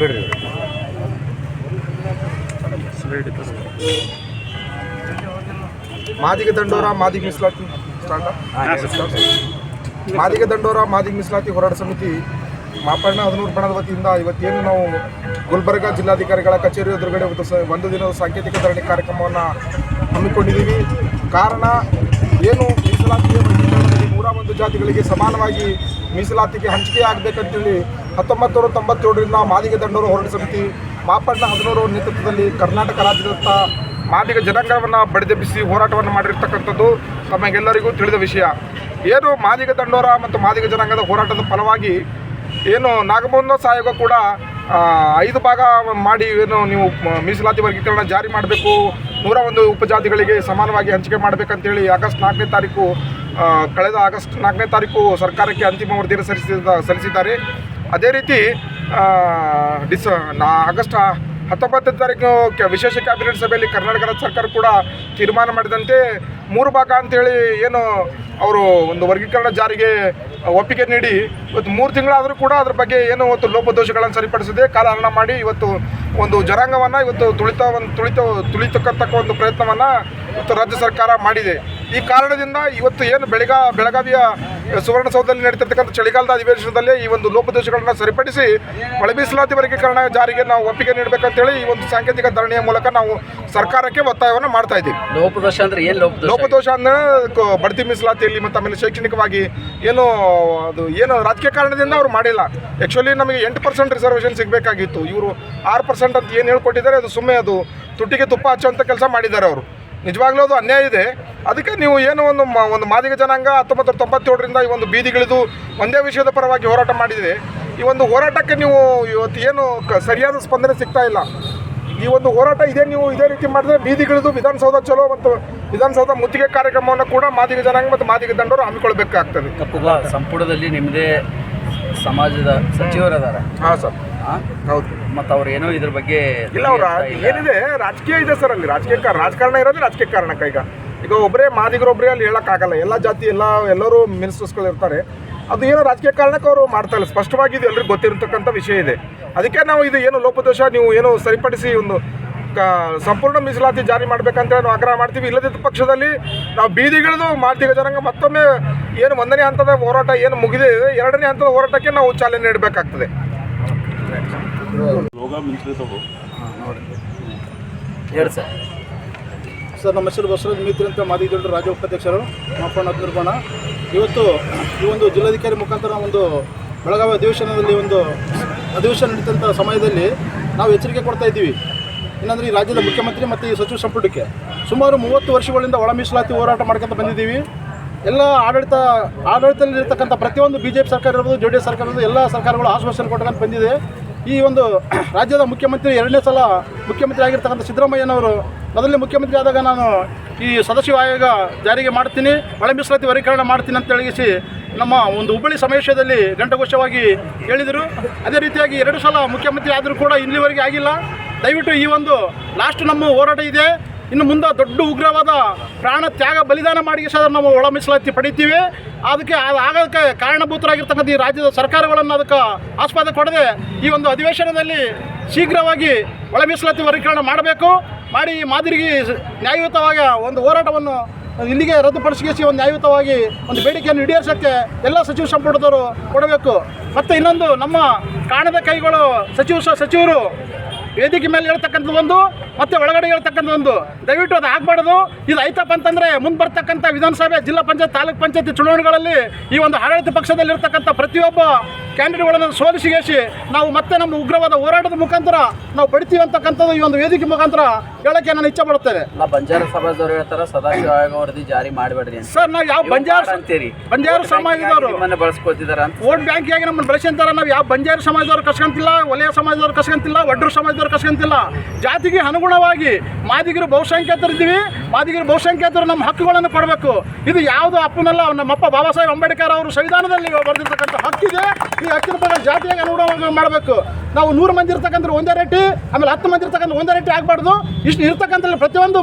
ಬಿಡ್ರಿ. ಮಾದಿಗೆ ದಂಡೋರ ಮಾದಿಗೆ ಮೀಸಲಾತಿ ಮಾದಿಗೆ ದಂಡೋರ ಮಾದಿಗೆ ಮೀಸಲಾತಿ ಹೋರಾಟ ಸಮಿತಿ ಮಾಪಣ್ಣ ಹದಿನೂರು ಬಣದ ವತಿಯಿಂದ ಇವತ್ತೇನು ನಾವು ಗುಲ್ಬರ್ಗ ಜಿಲ್ಲಾಧಿಕಾರಿಗಳ ಕಚೇರಿ ಎದುರುಗಡೆ ಒಂದು ದಿನದ ಸಾಂಕೇತಿಕ ಧರಣಿ ಕಾರ್ಯಕ್ರಮವನ್ನು ಹಮ್ಮಿಕೊಂಡಿದ್ದೀವಿ. ಕಾರಣ ಏನು ಮೀಸಲಾತಿಯ ನೂರ ಒಂದು ಜಾತಿಗಳಿಗೆ ಸಮಾನವಾಗಿ ಮೀಸಲಾತಿಗೆ ಹಂಚಿಕೆ ಆಗಬೇಕಂತೇಳಿ ಹತ್ತೊಂಬತ್ತು ನೂರ ತೊಂಬತ್ತೇಳರಿಂದ ಮಾದಿಗ ದಂಡೋರು ಹೋರಾಟ ಸಮಿತಿ ಮಾಪಣ್ಣ ಹದಿನೂರು ನೇತೃತ್ವದಲ್ಲಿ ಕರ್ನಾಟಕ ರಾಜ್ಯದತ್ತ ಮಾದಿಗ ಜನಾಂಗವನ್ನು ಬಡಿದೆಬ್ಬಿಸಿ ಹೋರಾಟವನ್ನು ಮಾಡಿರ್ತಕ್ಕಂಥದ್ದು ತಮಗೆಲ್ಲರಿಗೂ ತಿಳಿದ ವಿಷಯ. ಏನು ಮಾದಿಗ ದಂಡೋರ ಮತ್ತು ಮಾದಿಗ ಜನಾಂಗದ ಹೋರಾಟದ ಫಲವಾಗಿ ಏನು ನಾಗಮೋಹನ ಆಯೋಗ ಕೂಡ ಐದು ಭಾಗ ಮಾಡಿ ಏನು ನೀವು ಮೀಸಲಾತಿ ವರ್ಗೀಕರಣ ಜಾರಿ ಮಾಡಬೇಕು, ನೂರ ಒಂದು ಉಪಜಾತಿಗಳಿಗೆ ಸಮಾನವಾಗಿ ಹಂಚಿಕೆ ಮಾಡಬೇಕಂತೇಳಿ ಆಗಸ್ಟ್ ನಾಲ್ಕನೇ ತಾರೀಕು ಕಳೆದ ಆಗಸ್ಟ್ ನಾಲ್ಕನೇ ತಾರೀಕು ಸರ್ಕಾರಕ್ಕೆ ಅಂತಿಮ ವರದಿಯನ್ನು ಸಲ್ಲಿಸಿದ ಸಲ್ಲಿಸಿದ್ದಾರೆ. ಅದೇ ರೀತಿ ಡಿಸ ನಾ ಆಗಸ್ಟ್ ಹತ್ತೊಂಬತ್ತನೇ ತಾರೀಕು ವಿಶೇಷ ಕ್ಯಾಬಿನೆಟ್ ಸಭೆಯಲ್ಲಿ ಕರ್ನಾಟಕ ರಾಜ್ಯ ಸರ್ಕಾರ ಕೂಡ ತೀರ್ಮಾನ ಮಾಡಿದಂತೆ ಮೂರು ಭಾಗ ಅಂತೇಳಿ ಏನು ಅವರು ಒಂದು ವರ್ಗೀಕರಣ ಜಾರಿಗೆ ಒಪ್ಪಿಗೆ ನೀಡಿ, ಇವತ್ತು ಮೂರು ತಿಂಗಳಾದರೂ ಕೂಡ ಅದ್ರ ಬಗ್ಗೆ ಏನು ಇವತ್ತು ಲೋಪದೋಷಗಳನ್ನು ಸರಿಪಡಿಸದೆ ಕಾಲಹರಣ ಮಾಡಿ ಇವತ್ತು ಒಂದು ಜನಾಂಗವನ್ನು ಇವತ್ತು ತುಳಿತ ಒಂದು ತುಳಿತ ತುಳಿತಕ್ಕಂತಕ್ಕ ಒಂದು ಪ್ರಯತ್ನವನ್ನು ಇವತ್ತು ರಾಜ್ಯ ಸರ್ಕಾರ ಮಾಡಿದೆ. ಈ ಕಾರಣದಿಂದ ಇವತ್ತು ಏನು ಬೆಳಗಾ ಬೆಳಗಾವಿಯ ಸುವರ್ಣಸೌಧದಲ್ಲಿ ನಡೀತಿರ್ತಕ್ಕಂಥ ಚಳಿಗಾಲದ ಅಧಿವೇಶನದಲ್ಲಿ ಈ ಒಂದು ಲೋಪದೋಷಗಳನ್ನು ಸರಿಪಡಿಸಿ ಒಳ ಮೀಸಲಾತಿ ವರ್ಗೀಕರಣ ಜಾರಿಗೆ ನಾವು ಒಪ್ಪಿಗೆ ನೀಡಬೇಕಂತೇಳಿ ಈ ಒಂದು ಸಾಂಕೇತಿಕ ಧರಣಿಯ ಮೂಲಕ ನಾವು ಸರ್ಕಾರಕ್ಕೆ ಒತ್ತಾಯವನ್ನು ಮಾಡ್ತಾ ಇದ್ದೀವಿ. ಲೋಪದೋಷ ಅಂದ್ರೆ ಏನು ಲೋಪದೋಷ ಲೋಪದೋಷ ಅಂದ್ರೆ ಬಡ್ತಿ ಮೀಸಲಾತಿಯಲ್ಲಿ ಮತ್ತು ಆಮೇಲೆ ಶೈಕ್ಷಣಿಕವಾಗಿ ಏನು ಅದು ಏನು ರಾಜಕೀಯ ಕಾರಣದಿಂದ ಅವರು ಮಾಡಿಲ್ಲ. ಆ್ಯಕ್ಚುಲಿ ನಮಗೆ ಎಂಟು ಪರ್ಸೆಂಟ್ ರಿಸರ್ವೇಷನ್ ಸಿಗಬೇಕಾಗಿತ್ತು. ಇವರು ಆರು ಪರ್ಸೆಂಟ್ ಅಂತ ಏನು ಹೇಳ್ಕೊಟ್ಟಿದ್ದಾರೆ ಅದು ಸುಮ್ಮನೆ ಅದು ತುಟ್ಟಿಗೆ ತುಪ್ಪ ಹಚ್ಚುವಂಥ ಕೆಲಸ ಮಾಡಿದ್ದಾರೆ ಅವರು. ನಿಜವಾಗ್ಲೂ ಅದು ಅನ್ಯಾಯ ಇದೆ. ಅದಕ್ಕೆ ನೀವು ಏನು ಒಂದು ಮ- ಒಂದು ಮಾದಿಗ ಜನಾಂಗ ಹತ್ತೊಂಬತ್ತು ತೊಂಬತ್ತೇಳರಿಂದ ಈ ಒಂದು ಬೀದಿಗಿಳಿದು ಒಂದೇ ವಿಷಯದ ಪರವಾಗಿ ಹೋರಾಟ ಮಾಡಿದೆ ಈ ಒಂದು ಹೋರಾಟಕ್ಕೆ ನೀವು ಇವತ್ತು ಏನು ಕ- ಸರಿಯಾದ ಸ್ಪಂದನೆ ಸಿಗ್ತಾ ಇಲ್ಲ. ಈ ಒಂದು ಹೋರಾಟ ಇದೇ ನೀವು ಇದೇ ರೀತಿ ಮಾಡಿದ್ರೆ ಬೀದಿಗಿಳಿದು ವಿಧಾನಸೌಧ ಚಲೋ ಮತ್ತು ವಿಧಾನಸೌಧ ಮುತ್ತಿಗೆ ಕಾರ್ಯಕ್ರಮವನ್ನು ಕೂಡ ಮಾದಿಗ ಜನಾಂಗ ಮತ್ತು ಮಾದಿಗ ದಂಡರು ಹಮ್ಮಿಕೊಳ್ಬೇಕಾಗ್ತದೆ. ಸಂಪುಟದಲ್ಲಿ ನಿಮ್ಮದೇ ಸಮಾಜದ ಸಚಿವರದಾರ ಹಾಂ ಸರ್. ಹೌದು. ಮತ್ತು ಅವ್ರು ಏನೋ ಇದ್ರ ಬಗ್ಗೆ ಇಲ್ಲ ಅವ್ರ ಏನಿದೆ? ರಾಜಕೀಯ ಇದೆ ಸರ್ ಅಲ್ಲಿ ರಾಜಕೀಯ ಕಾರಣ ರಾಜಕಾರಣ ಇರೋದೇ ರಾಜಕೀಯ ಕಾರಣಕ್ಕೆ ಈಗ. ಈಗ ಒಬ್ಬರೇ ಮಾದಿಗರೊಬ್ಬರೇ ಅಲ್ಲಿ ಹೇಳೋಕ್ಕಾಗಲ್ಲ. ಎಲ್ಲ ಜಾತಿ ಎಲ್ಲ ಎಲ್ಲರೂ ಮಿನಿಸ್ಟರ್ಸ್ಗಳು ಇರ್ತಾರೆ. ಅದು ಏನೋ ರಾಜಕೀಯ ಕಾರಣಕ್ಕೆ ಅವರು ಮಾಡ್ತಾ ಇಲ್ಲ. ಸ್ಪಷ್ಟವಾಗಿ ಇದು ಎಲ್ಲರಿಗೂ ಗೊತ್ತಿರತಕ್ಕಂಥ ವಿಷಯ ಇದೆ. ಅದಕ್ಕೆ ನಾವು ಇದು ಏನು ಲೋಪದೋಷ ನೀವು ಏನು ಸರಿಪಡಿಸಿ ಒಂದು ಕ ಸಂಪೂರ್ಣ ಮೀಸಲಾತಿ ಜಾರಿ ಮಾಡ್ಬೇಕಂತ ನಾವು ಆಗ್ರಹ ಮಾಡ್ತೀವಿ. ಇಲ್ಲದಿದ್ದ ಪಕ್ಷದಲ್ಲಿ ನಾವು ಬೀದಿಗಿಳಿದು ಮಾದಿಗ ಜನಾಂಗ ಮತ್ತೊಮ್ಮೆ ಏನು ಒಂದನೇ ಹಂತದ ಹೋರಾಟ ಏನು ಮುಗಿದಿದೆ ಎರಡನೇ ಹಂತದ ಹೋರಾಟಕ್ಕೆ ನಾವು ಚಾಲನೆ ನೀಡಬೇಕಾಗ್ತದೆ. ಹೇಳಿ ಸರ್. ಸರ್ ನಮ್ಮ ಹೆಸರು ಬಸವರಾಜ್ ಮಿತ್ರ ಅಂತ ಮಾದಿಗೌಡರು ರಾಜ್ಯ ಉಪಾಧ್ಯಕ್ಷರು ಮಾಪಣ್ಣ ನಿರ್ಮಾಣ. ಇವತ್ತು ಈ ಒಂದು ಜಿಲ್ಲಾಧಿಕಾರಿ ಮುಖಾಂತರ ಒಂದು ಬೆಳಗಾವಿ ಅಧಿವೇಶನದಲ್ಲಿ ಒಂದು ಅಧಿವೇಶನ ನಡೀತಂಥ ಸಮಯದಲ್ಲಿ ನಾವು ಎಚ್ಚರಿಕೆ ಕೊಡ್ತಾ ಇದ್ದೀವಿ. ಏನಂದರೆ ಈ ರಾಜ್ಯದ ಮುಖ್ಯಮಂತ್ರಿ ಮತ್ತು ಈ ಸಚಿವ ಸಂಪುಟಕ್ಕೆ ಸುಮಾರು ಮೂವತ್ತು ವರ್ಷಗಳಿಂದ ಒಳ ಮೀಸಲಾತಿ ಹೋರಾಟ ಮಾಡ್ಕೊಂತ ಬಂದಿದ್ದೀವಿ. ಎಲ್ಲ ಆಡಳಿತ, ಆಡಳಿತದಲ್ಲಿರ್ತಕ್ಕಂಥ ಪ್ರತಿಯೊಂದು ಬಿ ಜೆ ಪಿ ಸರ್ಕಾರ ಇರ್ಬೋದು, ಜೆ ಡಿ ಎಸ್ ಸರ್ಕಾರ ಇರ್ಬೋದು, ಎಲ್ಲ ಸರ್ಕಾರಗಳು ಆಶ್ವಾಸನೆ ಕೊಟ್ಕೊಂಡು ಬಂದಿದೆ. ಈ ಒಂದು ರಾಜ್ಯದ ಮುಖ್ಯಮಂತ್ರಿ ಎರಡನೇ ಸಲ ಮುಖ್ಯಮಂತ್ರಿ ಆಗಿರ್ತಕ್ಕಂಥ ಸಿದ್ದರಾಮಯ್ಯನವರು ಮೊದಲನೇ ಮುಖ್ಯಮಂತ್ರಿ ಆದಾಗ ನಾನು ಈ ಸದಸ್ಯ ಆಯೋಗ ಜಾರಿಗೆ ಮಾಡ್ತೀನಿ, ಮಳೆ ಮೀಸಲಾತಿ ವರ್ಗೀಕರಣ ಮಾಡ್ತೀನಿ ಅಂತ ಹೇಳಿಸಿ ನಮ್ಮ ಒಂದು ಹುಬ್ಬಳ್ಳಿ ಸಮಾವೇಶದಲ್ಲಿ ಗಂಟಘೋಷವಾಗಿ ಹೇಳಿದರು. ಅದೇ ರೀತಿಯಾಗಿ ಎರಡು ಸಲ ಮುಖ್ಯಮಂತ್ರಿ ಆದರೂ ಕೂಡ ಇಲ್ಲಿವರೆಗೆ ಆಗಿಲ್ಲ. ದಯವಿಟ್ಟು ಈ ಒಂದು ಲಾಸ್ಟ್ ನಮ್ಮ ಹೋರಾಟ ಇದೆ. ಇನ್ನು ಮುಂದೆ ದೊಡ್ಡ ಉಗ್ರವಾದ ಪ್ರಾಣ ತ್ಯಾಗ ಬಲಿದಾನ ಮಾಡಿ ಸಹ ನಾವು ಒಳ ಮೀಸಲಾತಿ ಪಡಿತೀವಿ. ಅದಕ್ಕೆ ಅದು ಆಗೋದಕ್ಕೆ ಕಾರಣಭೂತರಾಗಿರ್ತಕ್ಕಂಥ ಈ ರಾಜ್ಯದ ಸರ್ಕಾರಗಳನ್ನು ಅದಕ್ಕೆ ಆಸ್ಪದ ಕೊಡದೆ ಈ ಒಂದು ಅಧಿವೇಶನದಲ್ಲಿ ಶೀಘ್ರವಾಗಿ ಒಳ ಮೀಸಲಾತಿ ವರ್ಗೀಕರಣ ಮಾಡಬೇಕು. ಮಾಡಿ ಈ ಮಾದರಿಗೆ ನ್ಯಾಯಯುತವಾಗಿ ಒಂದು ಹೋರಾಟವನ್ನು ಇಲ್ಲಿಗೆ ರದ್ದುಪಡಿಸಿ ಒಂದು ನ್ಯಾಯಯುತವಾಗಿ ಒಂದು ಬೇಡಿಕೆಯನ್ನು ಈಡೇರಿಸೋಕ್ಕೆ ಎಲ್ಲ ಸಚಿವ ಸಂಪುಟದವರು ಕೊಡಬೇಕು. ಮತ್ತು ಇನ್ನೊಂದು ನಮ್ಮ ಕಾಣದ ಕೈಗಳು ಸಚಿವ ಸಚಿವರು ವೇದಿಕೆ ಮೇಲೆ ಹೇಳ್ತಕ್ಕಂಥ ಒಂದು ಮತ್ತೆ ಒಳಗಡೆ ಹೇಳ್ತಕ್ಕಂಥ ಒಂದು. ದಯವಿಟ್ಟು ಅದು ಆಗಬಾರ್ದು. ಇದು ಐತಪ್ಪ ಅಂತಂದರೆ ಮುಂದೆ ಬರ್ತಕ್ಕಂಥ ವಿಧಾನಸಭೆ, ಜಿಲ್ಲಾ ಪಂಚಾಯತ್, ತಾಲೂಕ್ ಪಂಚಾಯತಿ ಚುನಾವಣೆಗಳಲ್ಲಿ ಈ ಒಂದು ಆಡಳಿತ ಪಕ್ಷದಲ್ಲಿ ಇರ್ತಕ್ಕಂಥ ಪ್ರತಿಯೊಬ್ಬ ಕ್ಯಾಂಡಿಡೇಟ್ಗಳನ್ನು ಸೋಲಿಸಿಗೇಸಿ ನಾವು ಮತ್ತೆ ನಮ್ಮ ಉಗ್ರವಾದ ಹೋರಾಟದ ಮುಖಾಂತರ ನಾವು ಪಡಿತೀವಿ ಅಂತಕ್ಕಂಥದ್ದು ಈ ಒಂದು ವೇದಿಕೆ ಮುಖಾಂತರ ಹೇಳಕ್ಕೆ ನಾನು ಇಚ್ಛೆ ಪಡುತ್ತೇನೆ. ಬಂಜಾರ ಸಮಾಜದವರು ಹೇಳ್ತಾರ ಸದಾಶಿವ ಆಯೋಗ ವರದಿ ಜಾರಿ ಮಾಡಬೇಡ್ರಿ ಸರ್ ನಾವು ಯಾವ ಬಂಜಾರ ಅಂತೀರಿ ಬಂಜಾರ ಸಮಾಜದವರು. ನಿಮ್ಮನ್ನ ಬಳಸ್ಕೊತಿದಾರ ಅಂತ. ವೋಟ್ ಆಗಿ ನಮ್ಮನ್ನ ಬೆಳೆಸಂತಾರ ನಾವು ಯಾವ ಬಂಜಾರ ಸಮಾಜದವ್ರು ಕಸ್ಕೊಂತಿಲ್ಲ ವಲಯ ಸಮಾಜದವ್ರು ಕಸ್ಕೊಂತಿಲ್ಲ ಒಡ್ರು ಸಮಾಜದವ್ರು ಕಸ್ಕೊಂತಿಲ್ಲ. ಜಾತಿಗೆ ಅನುಗುಣವಾಗಿ ಮಾದಿಗರು ಬಹುಸಂಖ್ಯಾತರಿದ್ದೀವಿ ಮಾದಿಗರು ಬಹುಸಂಖ್ಯಾತರು ನಮ್ಮ ಹಕ್ಕುಗಳನ್ನು ಕೊಡಬೇಕು. ಇದು ಯಾವುದು ಅಪ್ಪನಲ್ಲ ನಮ್ಮಪ್ಪ ಬಾಬಾ ಸಾಹೇಬ್ ಅಂಬೇಡ್ಕರ್ ಅವರು ಸಂವಿಧಾನದಲ್ಲಿ ಬರೆದಿರ್ತಕ್ಕಂಥ ಹಕ್ಕಿದೆ. ಈ ಹಕ್ಕಿನ ಪ್ರಕಾರ ಜಾತಿಯಾಗಿ ಅನುಗುಣವಾಗಿ ಮಾಡಬೇಕು. ನಾವು ನೂರು ಮಂದಿ ಇರ್ತಕ್ಕಂಥ ಒಂದೇ ರೇಟಿ ಆಮೇಲೆ ಹತ್ತು ಮಂದಿ ಇರ್ತಕ್ಕಂಥ ಒಂದೇ ರೇಟಿ ಆಗಬಾರ್ದು. ಇಷ್ಟು ಇರ್ತಕ್ಕಂಥ ಪ್ರತಿಯೊಂದು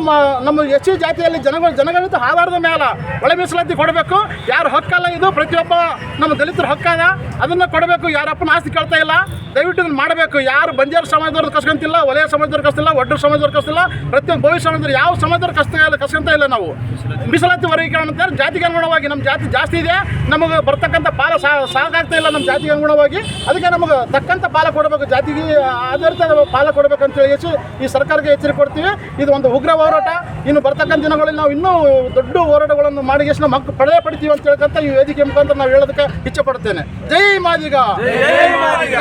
ನಮ್ಮ ಎಸ್ ಸಿ ಜಾತಿಯಲ್ಲಿ ಜನಗಳು ಜನಗಳಿಂದ ಆಧಾರದ ಮೇಲೆ ಒಳ ಮೀಸಲಾತಿ ಕೊಡಬೇಕು. ಯಾರು ಹಕ್ಕಲ್ಲ ಇದು? ಪ್ರತಿಯೊಬ್ಬ ನಮ್ಮ ದಲಿತರ ಹಕ್ಕಾಗ ಅದನ್ನು ಕೊಡಬೇಕು. ಯಾರಪ್ಪನ ಆಸ್ತಿ ಕೇಳ್ತಾ ಇಲ್ಲ. ದಯವಿಟ್ಟು ಇದನ್ನು ಮಾಡಬೇಕು. ಯಾರು ಬಂಜಾರ ಸಮಾಜದವ್ರದ್ದು ಕಸ್ಕೊಂತಿಲ್ಲ, ವಲಯ ಸಮಾಜದವ್ರು ಕಸ್ತಿಲ್ಲ ಒಡ್ಡ ಸಮಾಜದವ್ರು ಕಸ್ತಿಲ್ಲ ಪ್ರತಿಯೊಂದು ಭವಿಷ್ಯ ಸಮಾಜದವ್ರು ಯಾವ ಸಮಾಜದವ್ರು ಕಷ್ಟ ಕಸ್ಕೊಂತ ಇಲ್ಲ ನಾವು. ಮೀಸಲಾತಿ ವರ್ಗೀಕರಣ ಅಂತ ಜಾತಿಗೆ ಅನುಗುಣವಾಗಿ ನಮ್ಮ ಜಾತಿ ಜಾಸ್ತಿ ಇದೆ. ನಮಗೆ ಬರ್ತಕ್ಕಂಥ ಪಾಲ ಸಾಕಾಗ್ತಾ ಇಲ್ಲ ನಮ್ಮ ಜಾತಿಗೆ ಅನುಗುಣವಾಗಿ. ಅದಕ್ಕೆ ನಮಗೆ ತಕ್ಕಂಥ ಪಾಲ ಕೊಡಬೇಕು. ಜಾತಿಗೆ ಆಧಾರಿತ ಪಾಲ ಕೊಡಬೇಕು ಅಂತ ಹೇಳಿ ಹೆಚ್ಚು ಈ ಸರ್ಕಾರಕ್ಕೆ ಎಚ್ಚರಿಕೆ ಕೊಡ್ತೀವಿ. ಇದು ಒಂದು ಉಗ್ರ ಹೋರಾಟ. ಇನ್ನು ಬರ್ತಕ್ಕಂಥ ದಿನಗಳಲ್ಲಿ ನಾವು ಇನ್ನೂ ದೊಡ್ಡ ಹೋರಾಟಗಳನ್ನು ಮಾಡಿ ಎಷ್ಟು ಮಕ್ಕಳು ಪಡೆದೇ ಪಡಿತೀವಿ ಅಂತ ಹೇಳ್ಕೊಂತ ಈ ವೇದಿಕೆ ಮುಖಾಂತರ ನಾವು ಹೇಳೋದಕ್ಕೆ ಇಚ್ಛೆ ಪಡ್ತೇನೆ ಜೈ ಮಾದಿಗ.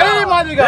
ಜೈ ಮಾದಿಗ.